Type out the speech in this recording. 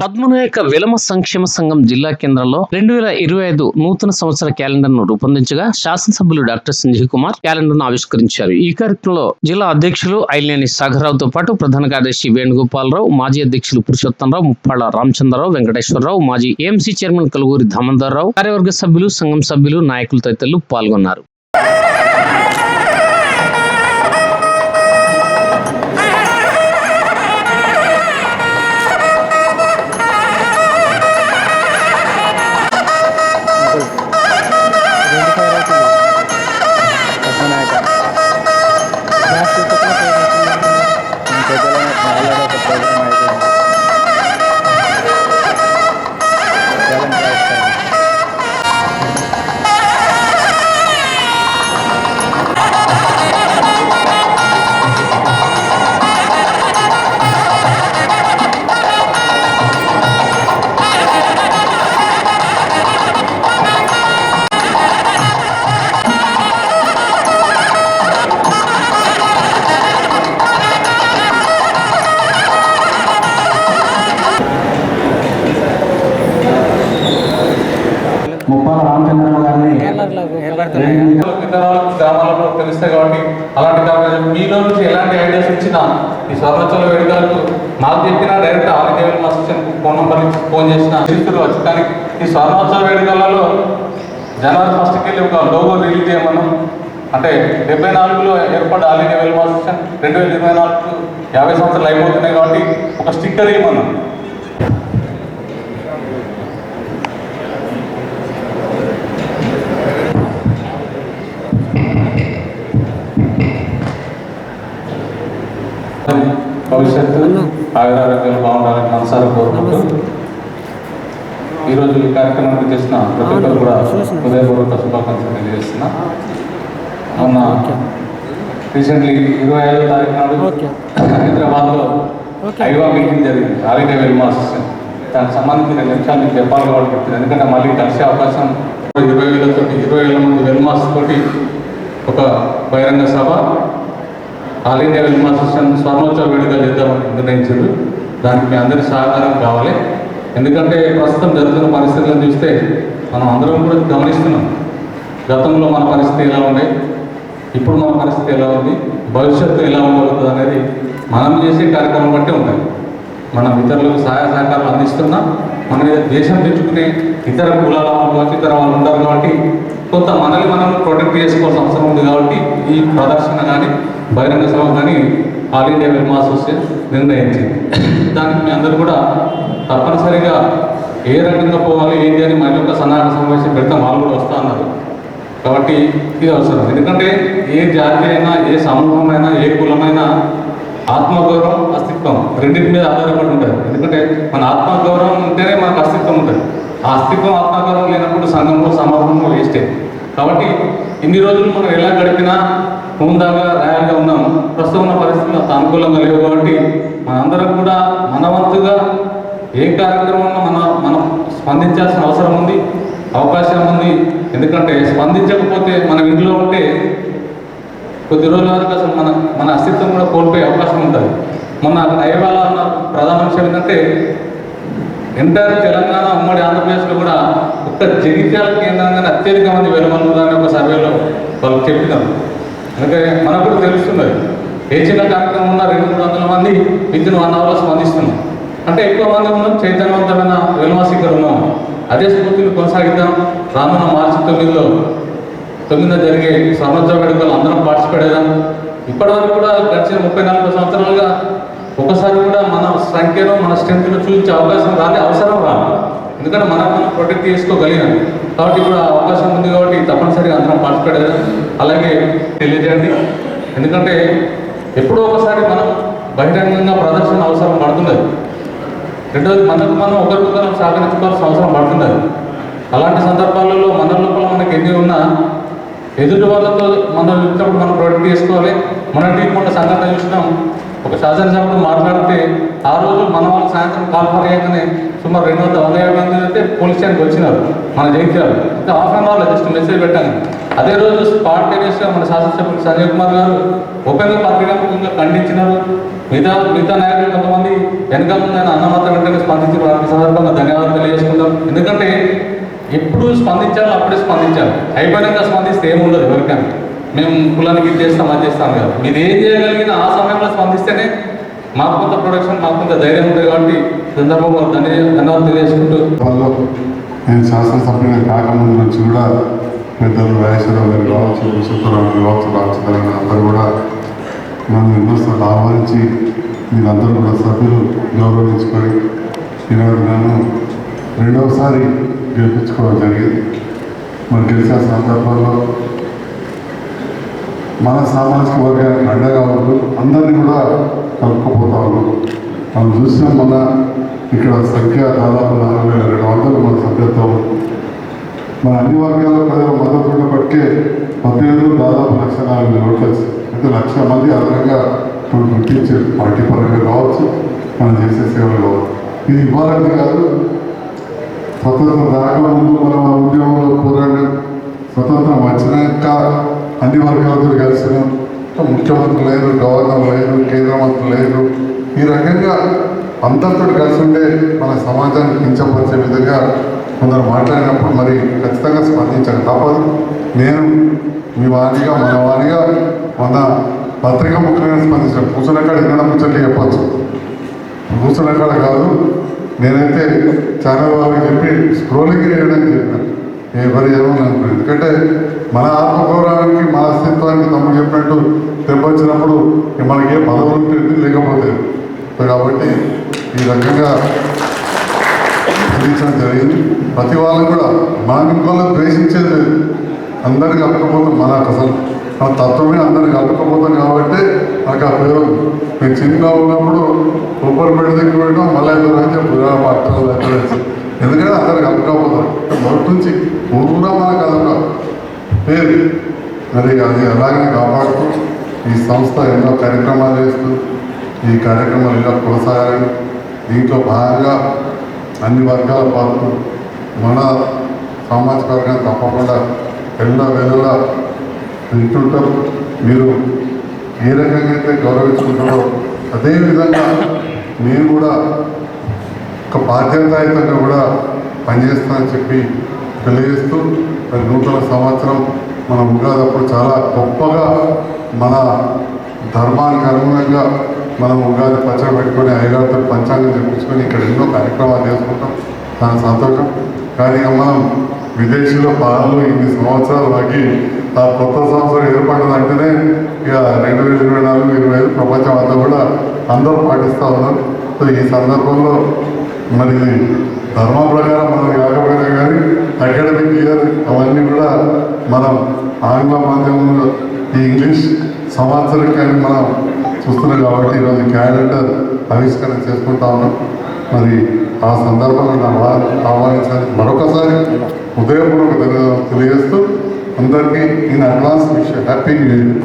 పద్మనాయక విలమ సంక్షేమ సంఘం జిల్లా కేంద్రంలో రెండు వేల ఇరవై ఐదు నూతన సంవత్సర క్యాలెండర్ను రూపొందించగా శాసనసభ్యులు డాక్టర్ సంజీవ్ కుమార్ క్యాలెండర్ను ఆవిష్కరించారు. ఈ కార్యక్రమంలో జిల్లా అధ్యక్షులు ఐలేని సాగర్రావుతో పాటు ప్రధాన కార్యదర్శి వేణుగోపాలరావు మాజీ అధ్యక్షులు పురుషోత్తమరావు ముప్పాళ్ళ రామచంద్రరావు వెంకటేశ్వరరావు మాజీ ఏఎంసీ చైర్మన్ కలుగూరి రావు కార్యవర్గ సభ్యులు సంఘం సభ్యులు నాయకులు తదితరులు పాల్గొన్నారు. ముప్పాల రామచంద్రరావు గారిని గ్రామాలలో తెలుస్తాయి కాబట్టి అలాంటి కార్యక్రమం మీలో నుంచి ఎలాంటి ఐడియాస్ ఇచ్చినా ఈ స్వర్ణోత్సవ వేడుకలకు నాకు చెప్పిన direct India assistant phone number ఇచ్చి ఫోన్ చేసిన వచ్చి కానీ ఈ స్వర్ణోత్సవ వేడుకలలో జనవరి ఫస్ట్కి వెళ్ళి ఒక లోగో రిలీజ్ చేయమన్నాం అంటే డెబ్బై నాలుగులో ఏర్పడ్డ ఆల్ ఇండియా వెల్మ అసిస్టెంట్ రెండు వేల ఇరవై నాలుగు యాభై సంవత్సరాలు అయిపోతున్నాయి కాబట్టి ఒక స్టిక్కర్ ఇవ్వమన్నాం భవిష్యత్తు ఆయురారోగ్యాలు బాగుండాలని మనసారా కోరుకుంటూ ఈరోజు ఈ కార్యక్రమానికి చేసిన ప్రతి ఒక్కరు కూడా హృదయపూర్వక శుభాకాంక్షలు తెలియజేస్తున్నా. మొన్న రీసెంట్లీ ఇరవై ఐదో తారీఖు నాడు. హైదరాబాద్లో. ఐవా మీటింగ్ జరిగింది. వెల్మా అసిస్టెంట్ దానికి సంబంధించిన నిమిషాలు మీకు చెప్పాలి కాబట్టి చెప్తున్నాను ఎందుకంటే మళ్ళీ కలిసే అవకాశం ఇరవై వేలతో ఇరవై వేల మంది వెల్మాస్ తోటి ఒక బహిరంగ సభ ఆల్ ఇండియా వెల్మా అసోసియేషన్ స్వర్ణోత్సవ వేడుక చేద్దామని నిర్ణయించారు. దానికి మీ అందరి సహకారం కావాలి. ఎందుకంటే ప్రస్తుతం జరుగుతున్న పరిస్థితులను చూస్తే మనం అందరం కూడా గమనిస్తున్నాం. గతంలో మన పరిస్థితి ఎలా ఉండే ఇప్పుడు మన పరిస్థితి ఎలా ఉంది భవిష్యత్తు ఎలా ఉండబోతుంది అనేది మనం చేసే కార్యక్రమం బట్టి ఉంటాయి మనం ఇతరులకు సహాయ సహకారాలు అందిస్తున్నా మన మీద దేశం తెచ్చుకునే ఇతర కులాల వాళ్ళు ఇతర వాళ్ళు ఉంటారు కాబట్టి కొంత మనల్ని మనం ప్రొటెక్ట్ చేసుకోవాల్సిన అవసరం ఉంది కాబట్టి ఈ ప్రదర్శన కానీ బహిరంగ సభ కానీ ఆల్ ఇండియా ఫిల్మ్ అసోసియేషన్ నిర్ణయించింది. దానికి మీ అందరూ కూడా తప్పనిసరిగా ఏ రకంగా పోవాలి ఏంటి అని మళ్ళీ ఒక సన్నాహక సమావేశం పెడతాం వాళ్ళు కూడా వస్తా అన్నారు. కాబట్టి ఇది అవసరం. ఎందుకంటే ఏ జాతి అయినా ఏ సమూహమైనా ఏ కులమైనా ఆత్మగౌరవం అస్తిత్వం రెండింటి మీద ఆధారపడి ఉంటుంది. ఎందుకంటే మన ఆత్మగౌరవం ఉంటేనే మనకు అస్తిత్వం ఉంటుంది. ఆ అస్తిత్వం ఆత్మగౌరవం లేనప్పుడు సంఘంలో సమాజంలో వేస్టే కాబట్టి ఇన్ని రోజులు మనం ఎలా గడిపినా హోందాగా రాయల్గా ఉన్నాం. ప్రస్తుతం ఉన్న పరిస్థితులు అంత అనుకూలంగా లేవు కాబట్టి మనందరం కూడా మన వంతుగా ఏ కార్యక్రమంలో మన మనం స్పందించాల్సిన అవసరం ఉంది అవకాశం ఉంది. ఎందుకంటే స్పందించకపోతే మనం ఇంట్లో ఉంటే కొద్ది రోజుల వరకు అసలు మన మన అస్తిత్వం కూడా కోల్పోయే అవకాశం ఉంటుంది. మొన్న అక్కడ అన్న ప్రధాన అంశం ఏంటంటే ఎంటైర్ తెలంగాణ ఉమ్మడి ఆంధ్రప్రదేశ్లో కూడా ఒక్క జగిత్యాల కేంద్రంగానే అత్యధిక మంది వెలువనులు ఒక సర్వేలో వాళ్ళు చెప్పినారు. అందుకే మనకు కూడా తెలుస్తున్నది. ఏ చిన్న కార్యక్రమం ఉన్న రెండు మూడు వందల మంది విత్ ఇన్ వన్ అవర్లో స్పందిస్తున్నాం అంటే ఎక్కువ మంది ఉన్నాం చైతన్యవంతమైన వెలువసిక్కలు ఉన్నాం అదే స్ఫూర్తిని కొనసాగిద్దాం. రానున్న మార్చి తొమ్మిదిలో తొమ్మిదిన జరిగే స్వర్ణోత్సవ వేడుకలు అందరం పార్టిసిపేట్ ఇప్పటివరకు కూడా గడిచిన ముప్పై నలభై సంవత్సరాలుగా ఒకసారి కూడా మన సంఖ్యలో మన స్ట్రెంత్ను చూపించే అవకాశం రాని అవసరం రాదు. ఎందుకంటే మనం మనం ప్రొటెక్ట్ చేసుకోగలిగాం. కాబట్టి ఇప్పుడు ఆ అవకాశం ఉంది కాబట్టి తప్పనిసరిగా అందరం పార్టిసిపేట్ అలాగే తెలియజేయండి. ఎందుకంటే ఎప్పుడో ఒకసారి మనం బహిరంగంగా ప్రదర్శన అవసరం పడుతున్నది రెండోది మనకు మనం ఒకరికొకరం సహకరించుకోవాల్సిన అవసరం పడుతున్నది అలాంటి సందర్భాలలో మన లోపల మనకి ఎన్ని ఉన్నా ఎదుటి వాళ్ళతో మనం వచ్చినప్పుడు మనం ప్రొటెక్ట్ చేసుకోవాలి. మన టీం మొన్న సంఘటన చూసినాం. ఒక శాసనసభలో మాట్లాడితే ఆ రోజు మన వాళ్ళు సాయంత్రం కాల్ పర్యాగానే సుమారు రెండు వందల వంద యాభై మంది అయితే పోలీస్ స్టేషన్కి వచ్చినారు మన జయించారు అయితే హాఫ్ అన్ అవర్లో జస్ట్ మెసేజ్ పెట్టాను. అదే రోజు స్పాంటేనియస్గా మన శాసనసభ్యులు సంజయ్ కుమార్ గారు ఉపేంద్ర పత్రికాముఖంగా ఖండించినారు. మిగతా మిగతా నాయకులు కొంతమంది వెనకాల ముందని అన్న మాత్రం వెంటనే స్పందించిన వారికి సందర్భంగా ధన్యవాదాలు తెలియజేసుకుందాం. ఎందుకంటే ఎప్పుడు స్పందించాలో అప్పుడే స్పందించాలి. అయిపోయినాక స్పందిస్తే ఏముండదు ఎవరికైనా. మేము కులానికి ఇది చేస్తాం అది చేస్తాం కదా. మీరు ఏం చేయగలిగిన ఆ సమయంలో స్పందిస్తేనే మాకు కొంత ప్రొడక్షన్ మాకు కొంత ధైర్యం ఉంటుంది కాబట్టి ఈ సందర్భంగా ధన్య ధన్యవాదాలు తెలియజేసుకుంటూ నేను శాసనసభ్యుని కాకముందు నుంచి కూడా పెద్దలు రాజేశ్వరరావు గారు కావచ్చు విశ్వరావు కావచ్చు రామచంద్రరావు అందరూ కూడా నన్ను ఎన్నోసార్లు ఆహ్వానించి మీరందరూ కూడా సభ్యులు గౌరవించుకొని ఈనాడు నన్ను రెండవసారి గెలిపించుకోవడం జరిగింది. మరి గెలిచిన సందర్భంలో మన సామాజిక వర్గానికి అండగా ఉంటూ అందరినీ కూడా కలుపుకుపోతా ఉన్నాం. మనం చూసినాం మన ఇక్కడ సంఖ్య దాదాపు నాలుగు వేల రెండు వందలు మన సభ్యత్వం మన అన్ని వర్గాల ప్రజల మద్దతు పట్టే పద్దెనిమిది దాదాపు లక్ష నాలుగు వేల ఓట్లు అయితే లక్ష మంది అదనంగా ఇప్పుడు గుర్తించే పార్టీ పరంగా కావచ్చు మనం చేసే సేవలు కావచ్చు. ఇది ఇవ్వాలని కాదు స్వతంత్రం రాకముందు మనం ఉద్యోగంలో పోరాడి స్వతంత్రం వచ్చినాక అన్ని వర్గాలతో కలిసిన ముఖ్యమంత్రి లేరు గవర్నర్ లేరు కేంద్ర మంత్రి లేరు. ఈ రకంగా అందరితో కలిసి ఉండే మన సమాజాన్ని కించపరిచే విధంగా కొందరు మాట్లాడినప్పుడు మరి ఖచ్చితంగా స్పందించాలి తప్పదు. నేను మీ వారిగా మన వారిగా మన పత్రిక ముఖ్యంగా స్పందించాను. కూర్చున్న కాడ ఎన్నడ ముచ్చట్లు చెప్పచ్చు. కూర్చున్న కాడ కాదు. నేనైతే ఛానల్ వాళ్ళకి చెప్పి స్క్రోలింగ్ చేయడం చెప్పాను. ఎవరు ఏమని అనుకున్నాను ఎందుకంటే మన ఆత్మగౌరవానికి మన అస్తిత్వానికి తమ్ముడు చెప్పినట్టు దెబ్బొచ్చినప్పుడు మనకి ఏ పదవులు ఉంటుంది లేకపోతే. కాబట్టి ఈ రకంగా అందించడం జరిగింది. ప్రతి వాళ్ళు కూడా మనం ఇంకోళ్ళు ద్వేషించేది లేదు. అందరిని కలపకపోతాం మన అసలు. మన తత్వమే అందరిని కలపకపోతాం కాబట్టి నాకు ఆ పేరు నేను చిన్నగా ఉన్నప్పుడు కొబ్బరి పెడి దగ్గర పెట్టడం మళ్ళీ ఐదు రోజు చెప్పు. పట్టణాలు ఎక్కడ ఎందుకంటే అందరు కలపకపోతాం మొదటి నుంచి పూర్వం మనకు అదొక పేరు. మరి అది అలాగే కాపాడుతూ ఈ సంస్థ ఎన్నో కార్యక్రమాలు చేస్తూ ఈ కార్యక్రమాలు ఇలా కొనసాగాలి దీంట్లో భాగంగా అన్ని వర్గాల పాత్ర మన సామాజిక వర్గాన్ని తప్పకుండా ఎన్నో వేళలా వింటుంటాం. మీరు ఏ రకంగా అయితే గౌరవించుకుంటారో అదేవిధంగా మీరు కూడా ఒక బాధ్యతాయుతంగా కూడా పనిచేస్తానని చెప్పి తెలియజేస్తూ మరి నూతన సంవత్సరం మన ఉగాది అప్పుడు చాలా గొప్పగా మన ధర్మానికి అనుగుణంగా మనం ఉగాది పచ్చడి పెట్టుకొని అయ్యగారితో పంచాంగం చెప్పించుకొని ఇక్కడ ఎన్నో కార్యక్రమాలు చేసుకుంటాం. చాలా సంతోషం. కానీ ఇక మనం విదేశీలో పాలనలో ఇన్ని సంవత్సరాలు వాకి ఆ కొత్త సంవత్సరం ఏర్పడిందంటేనే ఇక రెండు వేల ఇరవై నాలుగు ఇరవై ఐదు ప్రపంచం అంతా కూడా అందరూ పాటిస్తూ ఉన్నారు. సో ఈ సందర్భంలో మరి ధర్మం ప్రకారం మనం కాకపోయినా కానీ అకాడమిక్ ఇయర్ అవన్నీ కూడా మనం ఆంగ్ల మాధ్యమంలో ఈ ఇంగ్లీష్ సంవత్సరం కానీ మనం చూస్తున్నాం కాబట్టి ఈరోజు క్యాలెండర్ ఆవిష్కరణ చేసుకుంటా ఉన్నాం. మరి ఆ సందర్భంగా నా ఆహ్వానించడానికి మరొకసారి ఉదయపూర్వక తెలియజేస్తూ అందరికీ నేను అడ్వాన్స్ విషయం హ్యాపీ న్యూ ఇయర్.